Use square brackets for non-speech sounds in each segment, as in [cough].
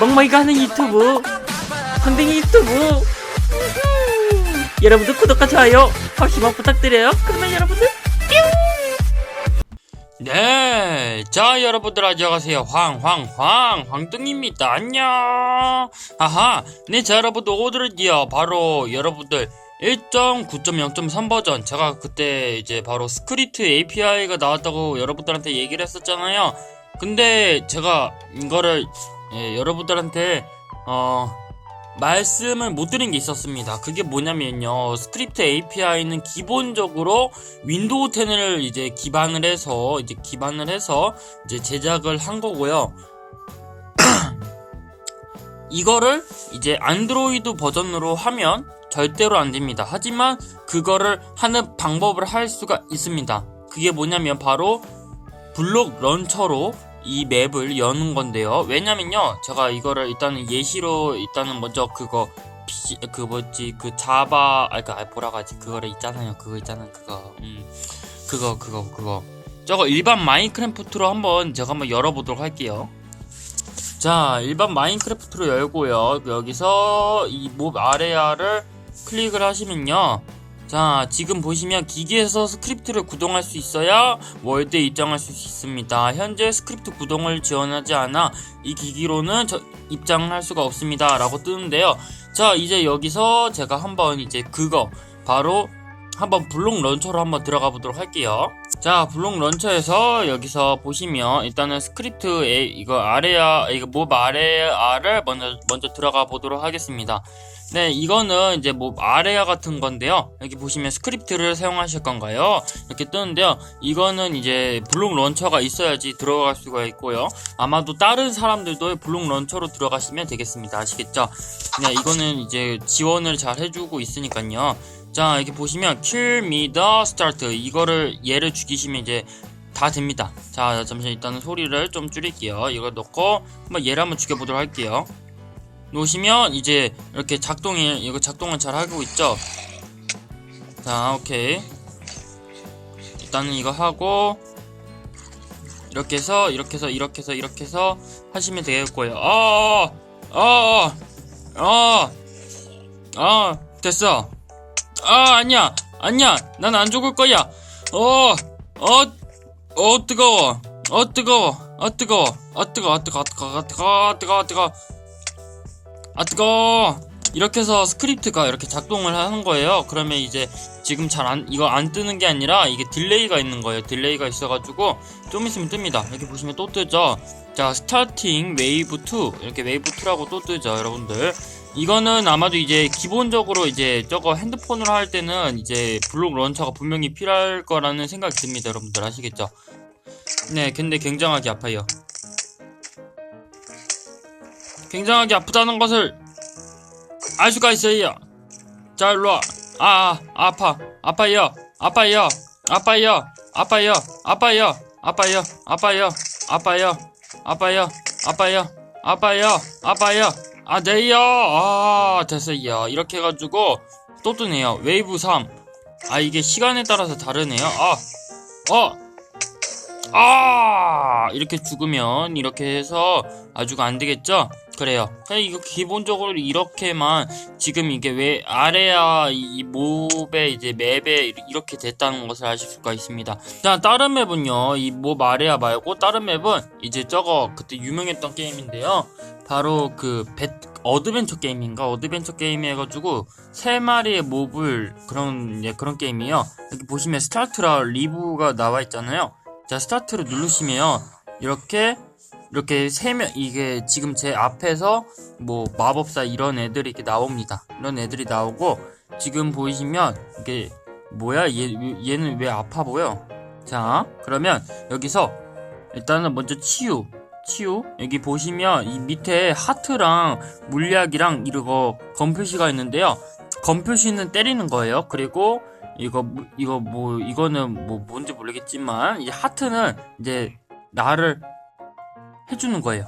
멍멍이가 하는 유튜브 황댕이 유튜브 여러분들 구독과 좋아요 확실만 부탁드려요 그러면 여러분들 네, 자 여러분들 안녕하세요. 황황황 황등입니다. 안녕. 아하, 네, 자 여러분들 오늘은요 바로 여러분들 1.9.0.3 버전 제가 그때 이제 바로 스크립트 API가 나왔다고 여러분들한테 얘기를 했었잖아요. 근데 제가 이거를 예, 여러분들한테 어 말씀을 못 드린 게 있었습니다. 그게 뭐냐면요. 스크립트 API는 기본적으로 윈도우 10을 이제 기반을 해서 이제 기반을 해서 이제 제작을 한 거고요. [clears throat] 이거를 이제 안드로이드 버전으로 하면 절대로 안 됩니다. 하지만 그거를 하는 방법을 할 수가 있습니다. 그게 뭐냐면 바로 블록 런처로 이 맵을 여는 건데요. 왜냐면요, 제가 이거를 일단은 예시로 일단은 먼저 그거 피, 그 뭐지 그 자바 아까 그 뭐라 가지 그거를 있잖아요. 그거 있잖아요. 그거 음 그거 그거 그거 저거 일반 마인크래프트로 한번 제가 한번 열어보도록 할게요. 자, 일반 마인크래프트로 열고요. 여기서 이 몹 아래아를 클릭을 하시면요. 자, 지금 보시면 기기에서 스크립트를 구동할 수 있어야 월드에 입장할 수 있습니다. 현재 스크립트 구동을 지원하지 않아 이 기기로는 저- 입장을 할 수가 없습니다. 라고 뜨는데요. 자, 이제 여기서 제가 한번 이제 그거 바로 한번 블록 런처로 한번 들어가 보도록 할게요. 자, 블록 런처에서 여기서 보시면 일단은 스크립트에 이거 아래야 이거 몹 아래 아를 먼저 먼저 들어가 보도록 하겠습니다. 네, 이거는 이제 뭐 아래아 같은 건데요. 여기 보시면 스크립트를 사용하실 건가요? 이렇게 뜨는데요. 이거는 이제 블록 런처가 있어야지 들어갈 수가 있고요. 아마도 다른 사람들도 블록 런처로 들어가시면 되겠습니다. 아시겠죠? 네, 이거는 이제 지원을 잘 해주고 있으니까요. 자, 여기 보시면 kill me the start 이거를 얘를 죽이시면 이제 다 됩니다. 자, 잠시만 일단은 소리를 좀 줄일게요. 이거 넣고 한번 얘를 한번 죽여보도록 할게요. 놓으시면 이제 이렇게 작동이 이거 작동을 잘 하고 있죠 자 오케이 일단은 이거 하고 이렇게 해서 이렇게 해서 이렇게 해서 이렇게 해서 하시면 되겠고요 어어어어어 어, 어, 어, 어, 됐어 아 아니야 아니야 난 안 죽을 거야 어어어 어, 어, 뜨거워 어 뜨거워 어 뜨거워 어 뜨거워 어 뜨거워 어 뜨거워 어 뜨거워 어 뜨거워, 어 뜨거워. 아 뜨거. 이렇게 해서 스크립트가 이렇게 작동을 하는 거예요. 그러면 이제 지금 잘 안 이거 안 뜨는 게 아니라 이게 딜레이가 있는 거예요. 딜레이가 있어 가지고 좀 있으면 뜹니다. 여기 보시면 또 뜨죠. 자 스타팅 웨이브 2 이렇게 웨이브 2라고 또 뜨죠 여러분들. 이거는 아마도 이제 기본적으로 이제 저거 핸드폰으로 할 때는 이제 블록 런처가 분명히 필요할 거라는 생각이 듭니다 여러분들. 아시겠죠? 네 근데 굉장하게 아파요 굉장하게 아프다는 것을 알 수가 있어요. 자, 일로 와. 아, 아, 아파. 아파요. 아파요. 아파요. 아파요. 아파요. 아파요. 아파요. 아파요. 아파요. 아파요. 아파요. 아파요. 아, 네요. 아, 됐어요. 이렇게 해가지고 또 뜨네요. 웨이브 3. 아, 이게 시간에 따라서 다르네요. 아, 어, 아, 이렇게 죽으면 이렇게 해서 아주가 안 되겠죠? 그래요. 이거 기본적으로 이렇게만 지금 이게 왜 아래야 이 몹에 이제 맵에 이렇게 됐다는 것을 아실 수가 있습니다. 자, 다른 맵은요. 이 몹 아래야 말고 다른 맵은 이제 저거 그때 유명했던 게임인데요. 바로 그 배, 어드벤처 게임인가? 어드벤처 게임 해가지고 세 마리의 몹을 그런 예, 그런 게임이에요. 여기 보시면 스타트라 리브가 나와 있잖아요. 자, 스타트를 누르시면 이렇게 이렇게 세명 이게 지금 제 앞에서 뭐 마법사 이런 애들이 이렇게 나옵니다. 이런 애들이 나오고 지금 보이시면 이게 뭐야 얘 얘는 왜 아파 보여? 자 그러면 여기서 일단은 먼저 치유 치유 여기 보시면 이 밑에 하트랑 물약이랑 이거 검표시가 있는데요. 검표시는 때리는 거예요. 그리고 이거 무- 이거 뭐 이거는 뭐 뭔지 모르겠지만 이 하트는 이제 나를 해주는 거예요.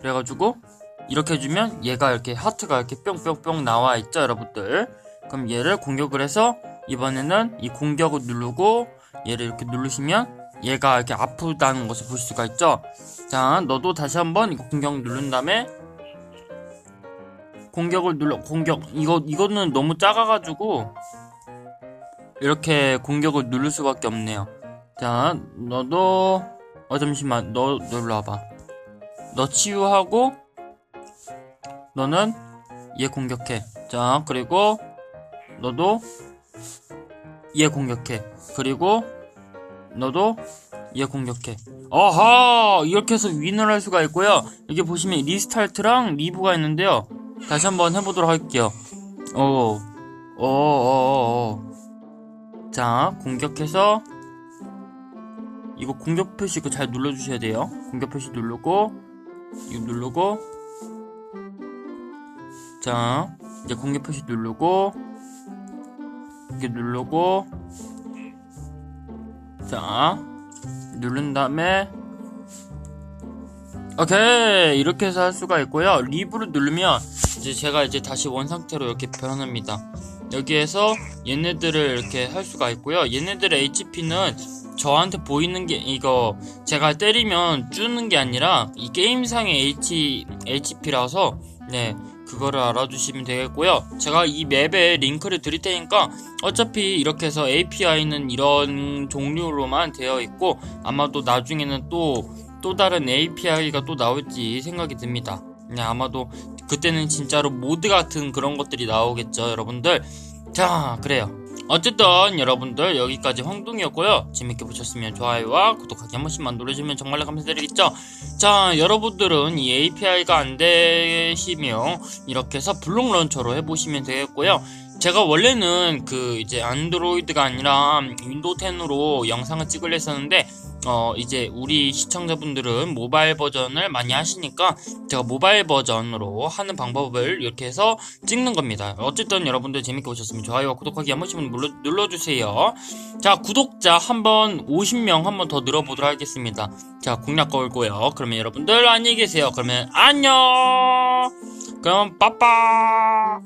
그래가지고 이렇게 해주면 얘가 이렇게 하트가 이렇게 뿅뿅뿅 나와 있죠, 여러분들. 그럼 얘를 공격을 해서 이번에는 이 공격을 누르고 얘를 이렇게 누르시면 얘가 이렇게 아프다는 것을 볼 수가 있죠. 자, 너도 다시 한번 이거 공격 누른 다음에 공격을 눌러 공격 이거 이거는 너무 작아가지고 이렇게 공격을 누를 수밖에 없네요. 자 너도 어 잠시만 너 놀러 와봐. 너 치유하고 너는 얘 공격해. 자 그리고 너도 얘 공격해. 그리고 너도 얘 공격해. 어하! 이렇게 해서 윈을 할 수가 있고요. 여기 보시면 리스타트랑 리브가 있는데요. 다시 한번 해보도록 할게요. 오, 오, 오, 오, 오. 자, 공격해서 이거 공격 표시 이거 잘 눌러주셔야 돼요. 공격 표시 누르고 이거 누르고 자, 이제 공격 표시 누르고 이렇게 누르고 자 누른 다음에 오케이 이렇게 해서 할 수가 있고요 리브를 누르면 이제 제가 이제 다시 원 상태로 이렇게 변합니다. 여기에서 얘네들을 이렇게 할 수가 있고요. 얘네들의 HP는 저한테 보이는 게 이거 제가 때리면 주는 게 아니라 이 게임상의 H, HP라서 네 그거를 알아두시면 되겠고요. 제가 이 맵에 링크를 드릴 테니까 어차피 이렇게 해서 API는 이런 종류로만 되어 있고 아마도 나중에는 또또 다른 API가 또 나올지 생각이 듭니다. 네, 아마도 그때는 진짜로 모드 같은 그런 것들이 나오겠죠, 여러분들. 자, 그래요. 어쨌든 여러분들 여기까지 황동이었고요. 재밌게 보셨으면 좋아요와 구독하기 한 번씩만 눌러주시면 정말로 감사드리겠죠. 자, 여러분들은 이 API가 안 되시면 이렇게 해서 블록 런처로 해보시면 되겠고요. 제가 원래는 그 이제 안드로이드가 아니라 윈도우 10으로 영상을 찍으려 했었는데 어 이제 우리 시청자분들은 모바일 버전을 많이 하시니까 제가 모바일 버전으로 하는 방법을 이렇게 해서 찍는 겁니다. 어쨌든 여러분들 재밌게 보셨으면 좋아요와 구독하기 한 번씩만 눌러, 눌러 주세요. 자 구독자 한번 50명 한번 더 늘어보도록 하겠습니다. 자 공략 걸고요. 그러면 여러분들 안녕히 계세요. 그러면 안녕. 그럼 빠빠.